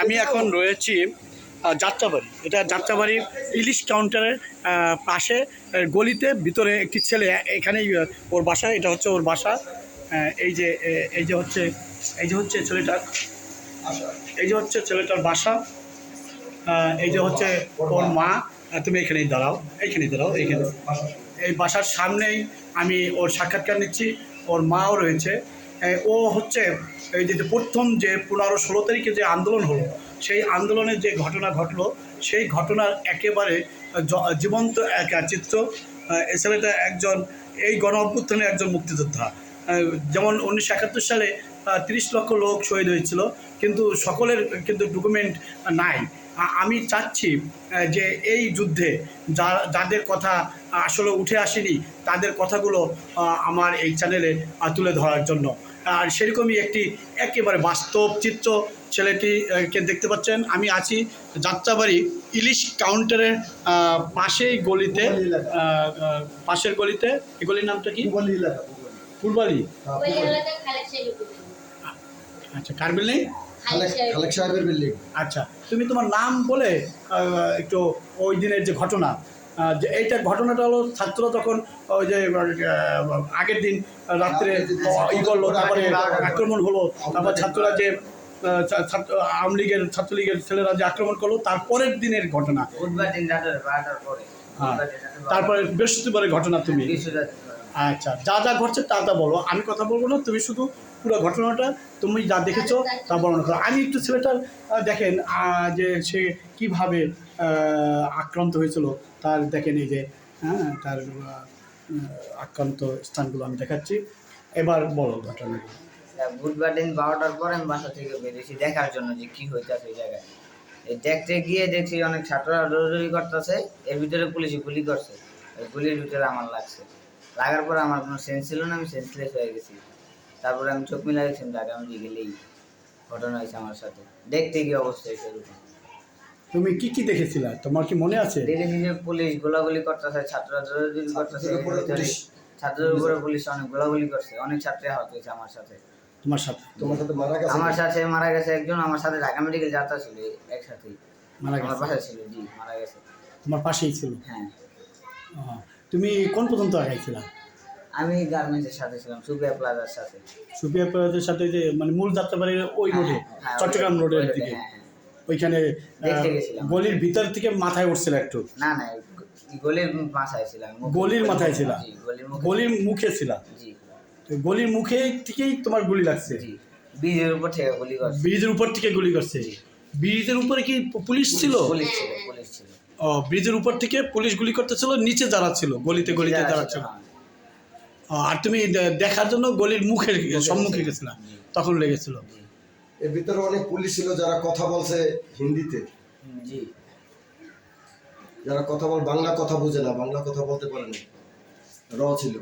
আমি এখন রয়েছি যাত্রাবাড়ি। এটা যাত্রাবাড়ি ইলিশ কাউন্টারের পাশে গলিতে ভিতরে একটি ছেলে এখানেই ওর বাসা এটা হচ্ছে ওর বাসা। এই যে এই যে হচ্ছে এই যে হচ্ছে ছেলেটার এই যে হচ্ছে ছেলেটার বাসা এই যে হচ্ছে ওর মা তুমি এখানেই দাঁড়াও এইখানেই দাঁড়াও এইখানে এই বাসার সামনেই আমি ওর সাক্ষাৎকার নিচ্ছি ওর মাও রয়েছে ও হচ্ছে, এই যে প্রথম যে পনেরো ষোলো তারিখে যে আন্দোলন হলো, সেই আন্দোলনের যে ঘটনা ঘটলো, সেই ঘটনার একেবারে জীবন্ত এক চিত্র ছেলেটা একজন, এই গণ অভ্যুত্থানের একজন মুক্তিযোদ্ধা। যেমন উনিশশো একাত্তর সালে তিরিশ লক্ষ লোক শহীদ হয়েছিল, কিন্তু সকলের কিন্তু ডকুমেন্ট নাই। আমি চাচ্ছি যে এই যুদ্ধে যাদের কথা আসলে উঠে আসেনি, তাদের কথাগুলো আমার এই চ্যানেলে তুলে ধরার জন্য। আর সেরকমই একটি একেবারে বাস্তব চিত্র ছেলেটি কে দেখতে পাচ্ছেন। আমি আছি যাত্রাবাড়ি ইলিশ কাউন্টারের পাশেই গলিতে পাশের গলিতে। এই গলির নামটা কি? ফুলবাড়ি। ওই এলাকায় বিল্ডিং। আচ্ছা খালেক সাহেবের বিল্ডিং আচ্ছা তুমি তোমার নাম বলে একটু ওই দিনের যে ঘটনা যে এইটা ঘটনাটা হলো ছাত্র তখন ওই যে আগের দিন রাত্রে ই করল তারপরে আক্রমণ হলো তারপর ছাত্ররা যে ছাত্র আওয়ামী লীগের ছাত্রলীগের ছেলেরা যে আক্রমণ করল তারপরের দিনের ঘটনা। বুধবার দিন রাতের বারোটার পরে। হ্যাঁ। তারপরে বৃহস্পতিবারের ঘটনা তুমি। আচ্ছা যা যা ঘটছে তা তা বলো। আমি কথা বলব না তুমি শুধু পুরো ঘটনাটা তুমি যা দেখেছ তা বর্ণনা করো। আমি একটু ছেলেটার দেখেন যে সে কীভাবে আক্রান্ত হয়েছিল তার দেখেন এই যে হ্যাঁ তার আক্রান্ত স্থানগুলো আমি দেখাচ্ছি। এবার বলো ঘটনাগুলো বুধবার দিন বারোটার পরে আমি বাসা থেকে বেরিয়েছি দেখার জন্য যে কি হইতেছে ওই জায়গায়। দেখতে গিয়ে দেখছি অনেক ছাত্ররা দৌড়দৌড়ি করতেছে, এর ভিতরে পুলিশে গুলি করছে। গুলির ভিতরে আমার লাগছে। লাগার পর আমার কোনো সেন্স ছিল না, আমি সেন্সলেস হয়ে গেছি। তারপরে আমি চোখ মিলা গেছি আমি ঢাকা মেডিকেলেই ঘটনা হয়েছে আমার সাথে। দেখতে গিয়ে অবস্থা হয়েছে এরকম। তুমি কি কি দেখেছিলা? তোমার কি মনে আছে? দেখেছি যে পুলিশ গোলাগুলি করতেছে করতেছে ছাত্রদের উপরে পুলিশ। অনেক গোলাগুলি করছে অনেক ছাত্রী আহত হয়েছে আমার সাথে। তোমার সাথে? তোমার সাথে মারা গেছে? আমার সাথে মারা গেছে একজন আমার সাথে ঢাকা মেডিকেল যাত্রা ছিল একসাথেই মারা আমার গেছে? ছিল জি মারা গেছে। তোমার পাশেই ছিল? হ্যাঁ। তুমি কোন পর্যন্ত আগাইছিলা? আমি গার্মেন্টসের সাথে ছিলাম সুবিয়া প্লাজার সাথে। সুপিয়া প্লাজার সাথে যে মানে মূল যাত্রাবাড়ির ওই রোডে হ্যাঁ, চট্টগ্রাম রোডের দিকে। হ্যাঁ, হ্যাঁ। ওইখানে। গলির ভিতর থেকে মাথায় উঠছিল একটু। না না গলির মাথায় ছিলাম গলির মাথায় ছিলা? জি গলির মুখে। মুখে গলির মুখে থেকেই তোমার গুলি লাগছে। জি বীজের উপর থেকে গুলি করছে। ব্রিজের উপর থেকে গুলি করছে। ব্রিজের উপরে কি পুলিশ ছিল? পুলিশ ছিল পুলিশ ছিল। ও ব্রিজের উপর থেকে পুলিশ গুলি করতেছিল নিচে যারা ছিল গলিতে গলিতে যারা ছিল হ্যাঁ। ও, আর তুমি দেখার জন্য গলির মুখে সম্মুখে গেছিলা তখন লেগেছিল। এর ভিতরে অনেক পুলিশ ছিল যারা কথা বলছে হিন্দিতে। জি। যারা কথা বল বাংলা কথা বুঝে না বাংলা কথা বলতে পারে না। র ছিল।